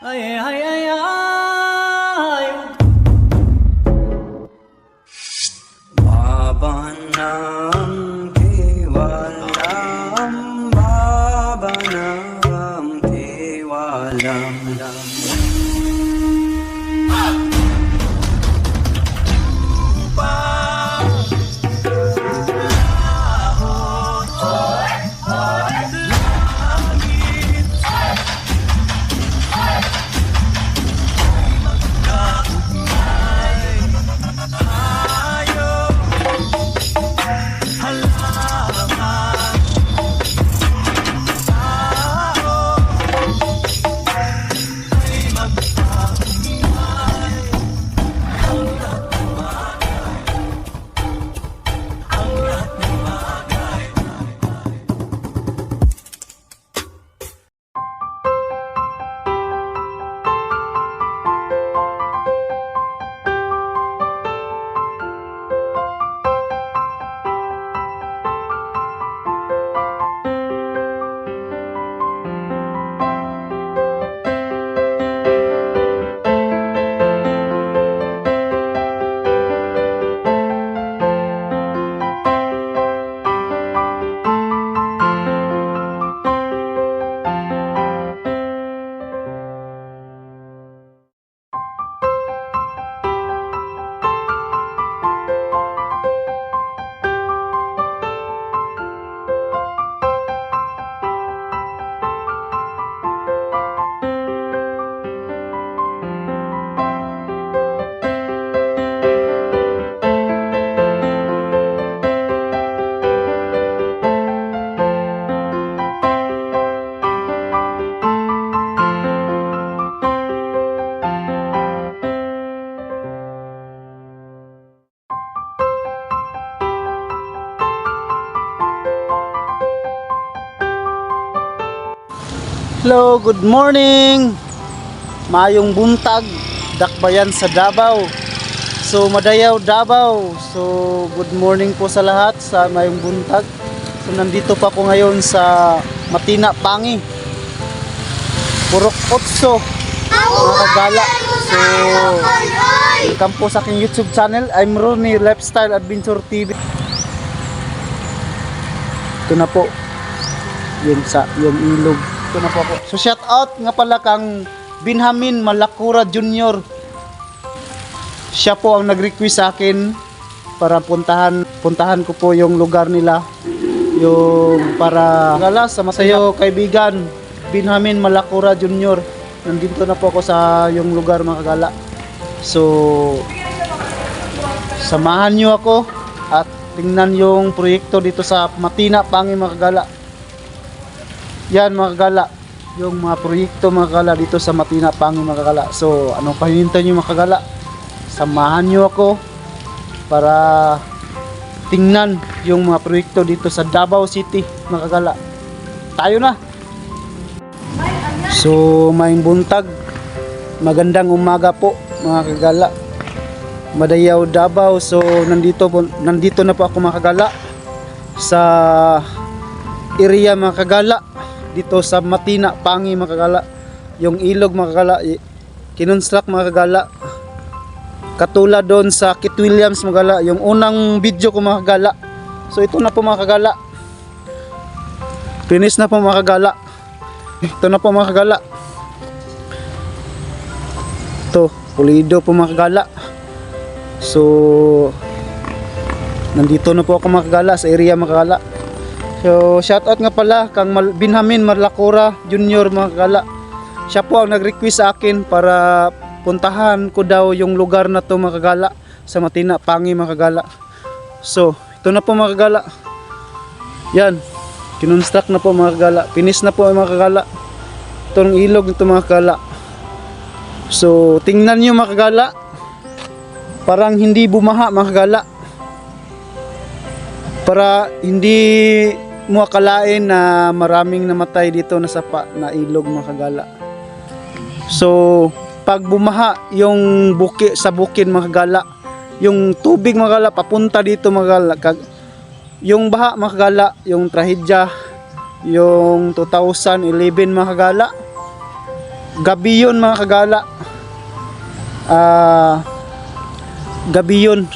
Ay, ay, ay, ay. Hello, good morning. Mayong buntag, dakbayan sa Davao. So, Madayaw, Davao. So, good morning po sa lahat sa mayong buntag. So, nandito pa ako ngayon sa Matina, Pangi. Purok Otso, mga kagala. So, welcome po sa aking YouTube channel. I'm Ronnie Lifestyle Adventure TV. Ito na po, yung sa yung ilog. Ito na po ako. So shout out nga pala kang Binhamin Malakura Jr. Siya po ang nag-request sa akin para puntahan puntahan ko po yung lugar nila yung para gala sa masayo kaibigan Binhamin Malakura Jr. Nandito na po ako sa yung lugar mga kagala. So samahan niyo ako at tingnan yung proyekto dito sa Matina Pangi mga kagala. Yan mga kagala, yung mga proyekto mga kagala dito sa Matina Pangi mga kagala. So, anong pahinintay nyo mga kagala? Samahan nyo ako para tingnan yung mga proyekto dito sa Davao City mga kagala. Tayo na! So, maing buntag. Magandang umaga po mga kagala. Madayaw Davao. So, nandito po, nandito na po ako mga kagala sa area mga kagala dito sa Matina, Pangi mga. Yung ilog mga kagala, kinonstruct mga kagala. Katulad doon sa Kit Williams mga yung unang video ko mga. So ito na po mga. Finish na po mga. Ito na po mga kagala. Ito, pulido po mga. So, nandito na po ako mga sa area mga. So, shoutout nga pala kang Binhamin Marlacora Junior mga kagala. Siya po ang nag-request sa akin para puntahan ko daw yung lugar na to mga kagala sa Matina, Pangi mga kagala. So, ito na po mga kagala. Yan. Kinonstruct na po mga kagala. Finish na po mga kagala. Itong ilog nito mga kagala. So, tingnan nyo mga kagala. Parang hindi bumaha mga kagala para hindi mo akalain na maraming namatay dito na sapa na ilog mga kagala. So, pag bumaha yung buki sa bukid mga kagala, yung tubig mga kagala papunta dito mga kagala, kag, yung baha mga kagala, yung trahedya, yung 2011 mga kagala, gabi yun mga kagala. Ah, gabi yun.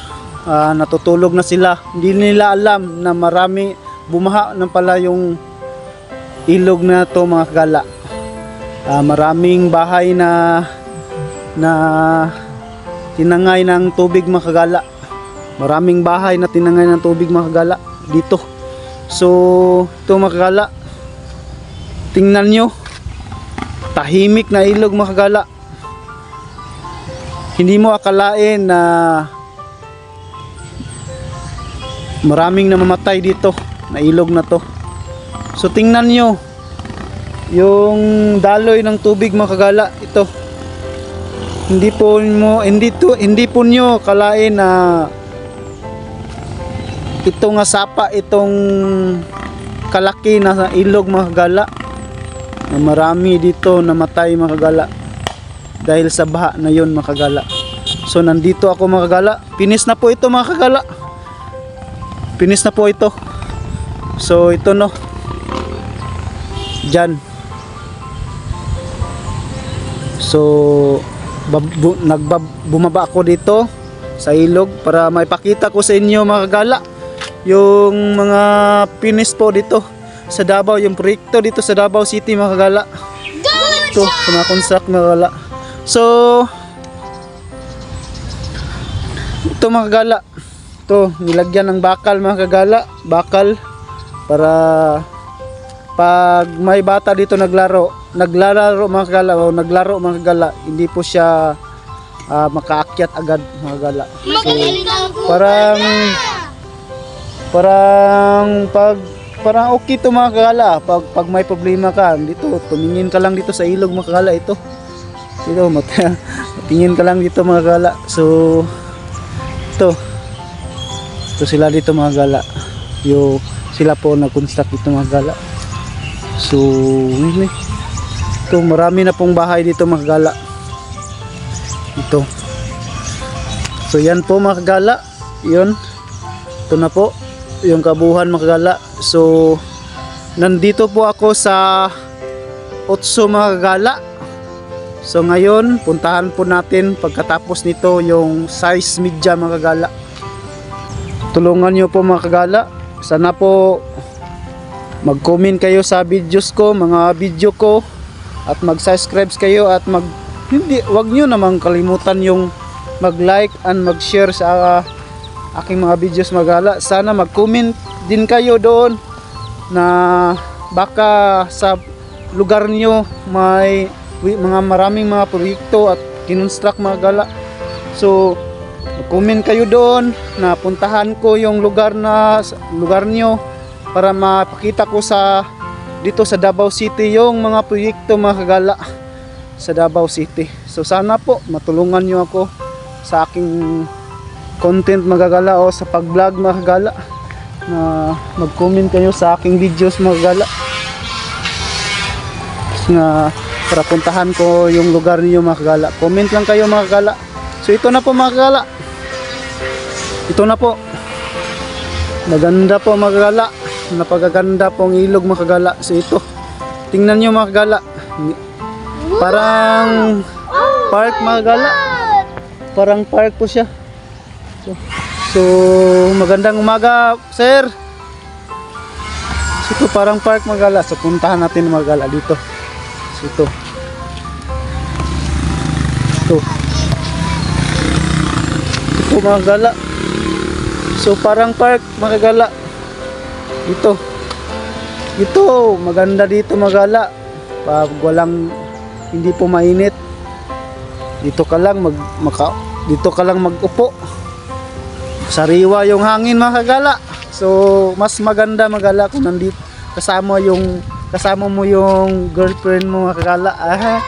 Ah, natutulog na sila. Hindi nila alam na marami bumaha na pala yung ilog na to mga kagala. Ah, maraming bahay na na tinangay ng tubig mga kagala. Maraming bahay na tinangay ng tubig mga kagala dito. So, ito mga kagala. Tingnan nyo. Tahimik na ilog mga kagala. Hindi mo akalain na maraming namamatay dito na ilog na to. So tingnan nyo yung daloy ng tubig mga kagala ito. Hindi po mo hindi to hindi po nyo kalain na ito nga sapa itong kalaki na ilog mga kagala na marami dito namatay mga kagala dahil sa baha na yon mga kagala. So nandito ako mga kagala. Pinis na po ito mga kagala. Pinis na po ito. So ito no. Diyan. So bu- nagbab bumaba ako dito sa ilog para maipakita ko sa inyo mga kagala yung mga pinis po dito sa Davao, yung proyekto dito sa Davao City mga kagala. Ito, sa mga construct mga kagala. So, ito mga kagala. Ito, nilagyan ng bakal mga kagala. Bakal para pag may bata dito naglaro, naglalaro mga kagala o naglaro mga kagala, hindi po siya ah, makaakyat agad mga kagala. So, parang parang pag parang okay to mga kagala pag, pag may problema ka dito tumingin ka lang dito sa ilog mga kagala ito. Dito mat tingin ka lang dito mga kagala so ito. Ito sila dito mga kagala yung sila po nag-construct dito mga kagala so yun ito marami na pong bahay dito mga kagala ito. So yan po mga kagala yun. Ito na po yung kabuhan mga kagala so nandito po ako sa Otso mga kagala so ngayon puntahan po natin pagkatapos nito yung size media mga kagala tulungan nyo po mga kagala sana po mag comment kayo sa videos ko mga video ko at mag subscribe kayo at mag hindi wag nyo namang kalimutan yung mag like and mag share sa aking mga videos magala. Sana mag-comment din kayo doon na baka sa lugar nyo may mga maraming mga proyekto at kinonstruct mga gala. So, mag-comment kayo doon na puntahan ko yung lugar na lugar nyo para mapakita ko sa dito sa Davao City yung mga proyekto mga kagala sa Davao City. So sana po matulungan nyo ako sa aking content magagala o sa pag-vlog magagala na mag-comment kayo sa aking videos magagala na para puntahan ko yung lugar niyo magagala comment lang kayo magagala so ito na po magagala ito na po maganda po magagala napagaganda pong ilog magagala so ito tingnan nyo magagala parang park magagala parang park po siya So, so magandang umaga, sir. So, ito parang park magala. So, puntahan natin magala dito. So, ito. Ito. Magala. So, parang park magagala. Dito. Dito, maganda dito magala. Pag walang hindi po mainit. Dito ka lang mag maka, dito ka lang magupo sariwa yung hangin mga so mas maganda magala kung nandito kasama yung kasama mo yung girlfriend mo mga ah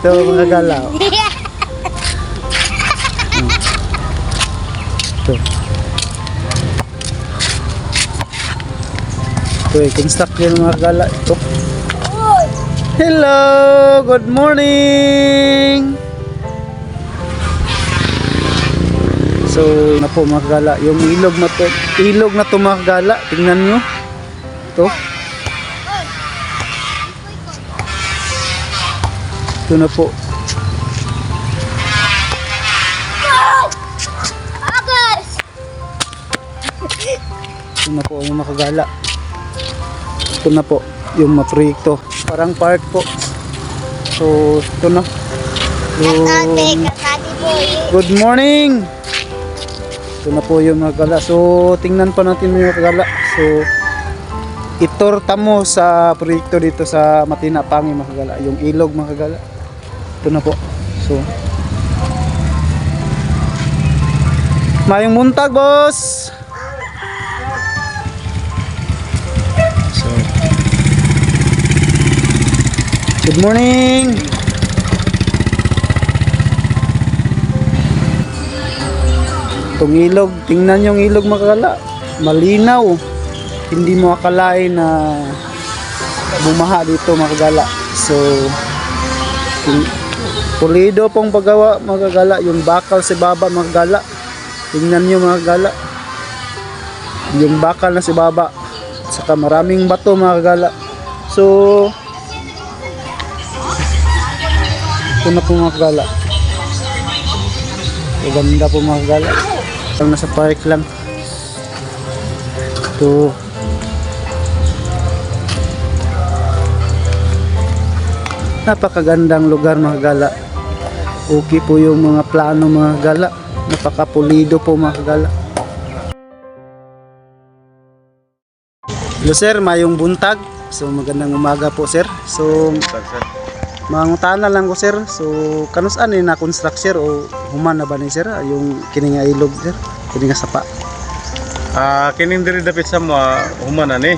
ito mga oh. ito ito eh construct yun mga kagala ito hello good morning So, na po mga kagala, yung ilog na to, ilog na to mga kagala, tingnan nyo. To. Ito na po. Ito na po yung makagala. Ito na po yung maproyekto. Parang park po. So, ito na. Ate, Yung, good morning! Ito na po yung makagala. So, tingnan pa natin yung makagala. So, itorta mo sa proyekto dito sa Matina Pangi makagala. Yung ilog makagala. Ito na po. So, Mayong muntag, boss! Good morning! Itong ilog, tingnan yung ilog makakala. Malinaw. Hindi mo akalain na bumaha dito makagala. So, pulido pong paggawa makagala. Yung bakal sa baba makagala. Tingnan nyo makagala. Yung bakal na sa baba. Saka maraming bato makagala. So, ito na po makagala. Maganda po makagala. Lang nasa park lang. Ito. Napakagandang lugar mga gala. Okay po yung mga plano mga gala. Napakapulido po mga gala. Hello sir, mayong buntag. So magandang umaga po sir. So mangutana lang ko sir. So kanus ani na construct sir o human na ba ni sir yung kini nga ilog sir? Kini nga sapa. Ah, kining diri dapit sa mga humanan eh.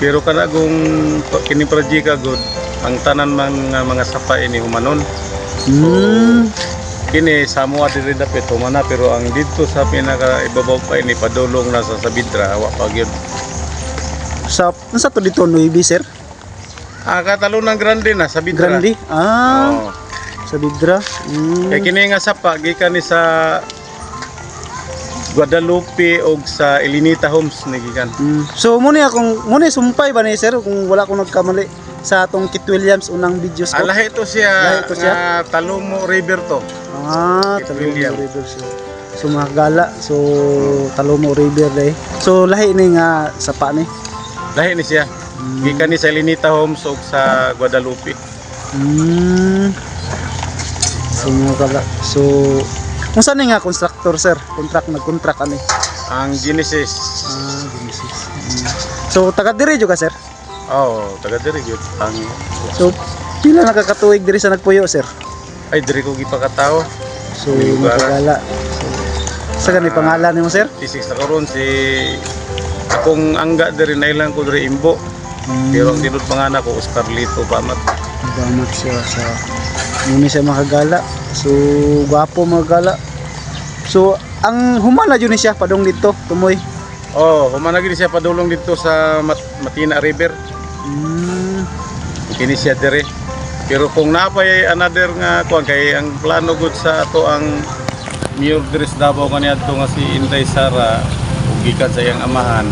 Pero kana kung kining project ka good, ang tanan mga mga sapa ini humanon. Hmm. Kini Samoa diri dapit humana pero ang dito sa pinaka ibabaw pa ini padulong na sa Sabidra wa pa gyud. Sa nasa to dito Nuibi sir? Ah, katalunang grande na Sabidra. Grande. Ah, Oh. sa Bidra. Hmm. Kay kini nga sapa gikan ni sa Guadalupe og sa Elinita Homes ni gikan. Mm. So muna akong muna sumpay ba ni sir kung wala akong nagkamali sa atong Kit Williams unang videos ko. Ah, lahi to siya to siya? nga Talomo River to. Ah, Kit Talomo Williams. River siya. So mga gala, so Talomo River day. So lahi ni nga sapa ni. Lahi ni siya. Gikan ni sa Elinita Homes ug sa Guadalupe. Mm. So mga. So ni nga constructor sir? Contract nag-contract ani. Ang Genesis. Ah, Genesis. Mm. So taga diri jud ka sir. Oh, taga diri gyud. Ang So pila nakakatuig diri sa nagpuyo sir? ay diri ko gipakatao. So lugar. magkagala. So, sa ganit pangalan nimo sir? Tisig sa karon si akong angga diri na ilang ko diri imbo. Pero ang tinod panganak ko Oscar Lito Pamat. Bamat siya sa muni siya makagala. So gwapo magala. So ang humana ni siya padong dito tumoy. Oh, humana gid siya padulong dito sa Mat- Matina River. Mm. Kini siya diri. Pero kung napay another nga kuan kay ang plano gud sa ato ang Mayor Dres Davao kaniadto nga si Inday Sara ug gikan sa iyang amahan.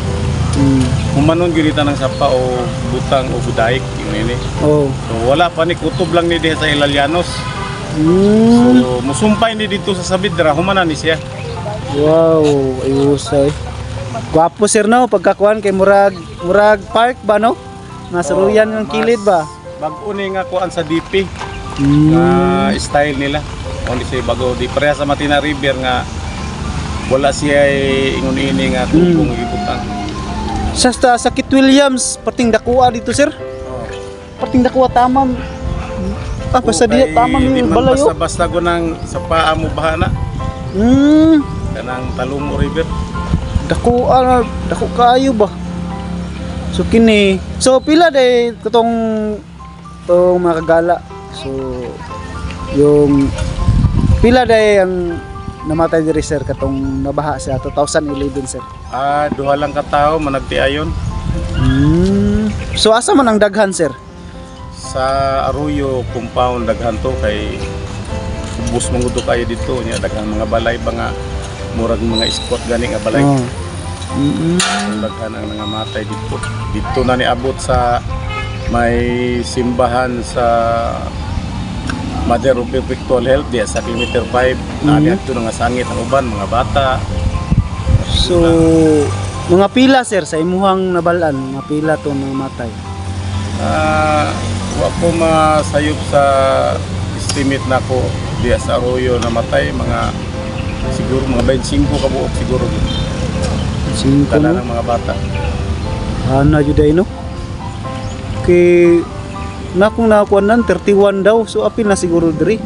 Mm. Humanon gyud ng sapa o butang o budaik yun ini. Oh. So wala pa ni kutob lang ni diha sa Ilalianos. Mm. So musumpay ni dito sa Sabidra humana ni siya. Wow, ayusay. Gwapo sir no pagkakuan kay murag murag park ba no? Nasa Oh, yung kilid ba? Bag-o ni nga kuan sa DP Mm. nga style nila. Only say bago di pareha sa Matina River nga wala siya ingon ini nga tubong mm. gibutang. Sa sa, sa Kit Williams pating dakua dito sir. Oh. Pating dakua tamam. Ah, basta Okay, di tamam di yung man balayo. Basta-basta ko nang sa paa mo bahana Hmm. kanang Talumo River. Dako ah, dako kaayo ba? So kini. So pila day katong tong mga kagala. So yung pila day ang namatay diri sir katong nabaha sa 2011 sir. Ah, duha lang ka tawo managtiayon Hmm. So asa man ang daghan sir? sa Arroyo compound daghan to kay ubos man gud to kayo dito nya daghang mga balay ba nga murag mga spot gani nga balay. Oh. Mm-mm. daghan ang nangamatay dito. Dito na niabot sa may simbahan sa Mother of Perpetual Health diya sa kilometer 5 na Mhm. mm nga sangit ang uban mga bata So, mga pila sir sa imuhang nabalaan, mga pila to mga matay. Ah, wa ko masayop sa estimate na ko diya sa Arroyo na matay mga siguro mga 25 ka buok siguro Singko tanan no? ng mga bata. Ano jud no? Kay na kung nakuha nan 31 daw. So apil na siguro diri.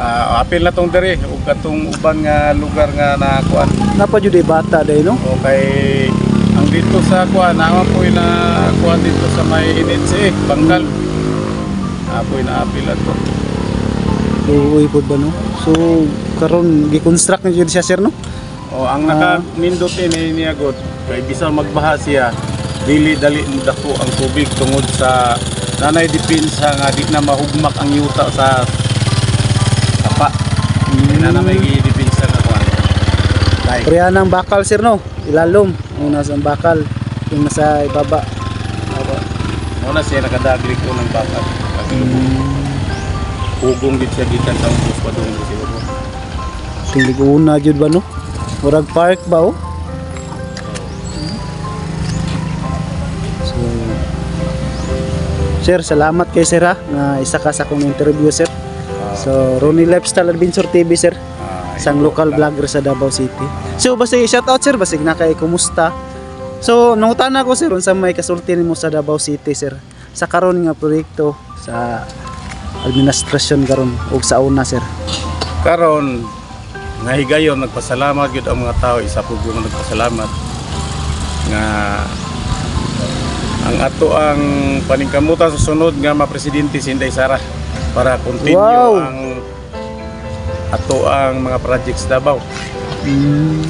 Ah, apil na tong diri ug katong uban nga lugar nga nakuan Napa jud bata day no? o kay ang dito sa kuan naman po na kuan dito sa may initsi bangkal. Apoy na apil ato. Uy pod ba no? So karon gi-construct na jud siya sir no? O ang naka-nindot ini niya god kay bisa magbaha siya dili dali dako ang tubig tungod sa nanay depensa nga di na mahugmak ang yuta sa apa. Mm. Na na may depensa nga kuan. Kay Kaya ng bakal sir no? Ilalom. Ang nasa bakal. Yung nasa ibaba. mo na siya nakadagli ko ng bakal. Kasi hugong gid siya gikan sa ubos pa doon. Tingli ko una jud ba no? Murag park ba oh? Sir, salamat kay Sir ha, na isa ka sa akong interview sir. So, Ronnie Lifestyle Adventure TV sir, Ah, isang local vlogger sa Davao City. So, basta shout out sir, basta na kay kumusta. So, nangutan ako sir, unsa may kasulti nimo sa Davao City sir. Sa karon nga proyekto sa administrasyon karon ug sa una sir. karon nga higayon nagpasalamat gyud ang mga tao isa po yung nagpasalamat nga ang ato ang paningkamutan sa sunod nga mapresidente si Inday Sara para continue Wow! ang ato ang mga projects Davao Mm.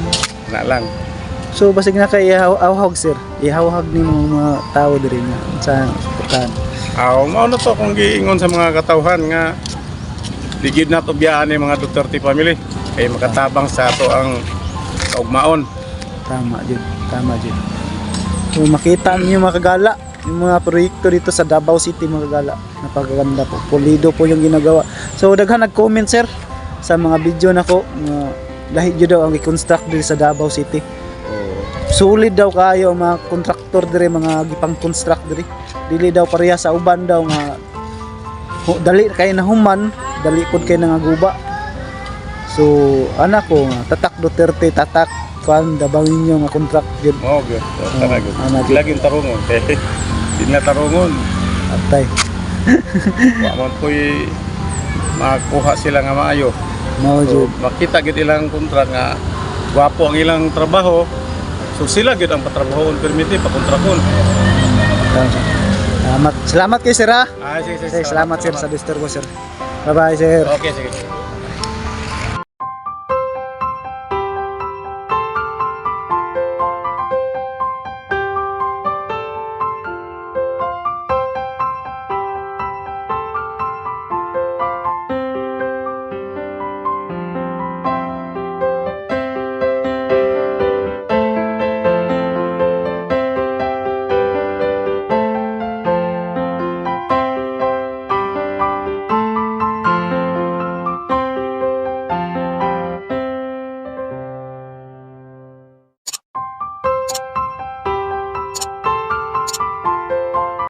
na lang So basig na kay ihawhag sir. Ihawhag ni mga tao diri nga sa suportahan. aw mao na to kung giingon sa mga katawhan nga ligid na to biyaan ni mga Duterte family kay makatabang sa ato ang kaugmaon Tama jud, tama jud. So makita niyo mga kagala yung mga proyekto dito sa Davao City mga kagala. Napakaganda po. Pulido po yung ginagawa. So daghan nag-comment sir sa mga video nako nga lahi jud daw ang i-construct diri sa Davao City. Solid daw kayo mga kontraktor diri mga gipang construct diri. Dili daw pareha sa uban daw nga dali kay na human, dali pod kay nangaguba. So anak ko nga tatak Duterte tatak kan dabangin niyo nga contract gyud Mao gyud. Oo, Tara gyud. gyud. Lagi tarungon. Kay di na tarungon. atay. Wa man ko'y makuha sila nga maayo. Mao So, makita gid ilang kontra nga gwapo ang ilang trabaho. So sila gid ang patrabahon permiti pa kontrakon. Salamat. Salamat kay sir ha. Ah, sige, Sige, salamat sir sa disturbo sir. Bye bye sir. Okay, sige.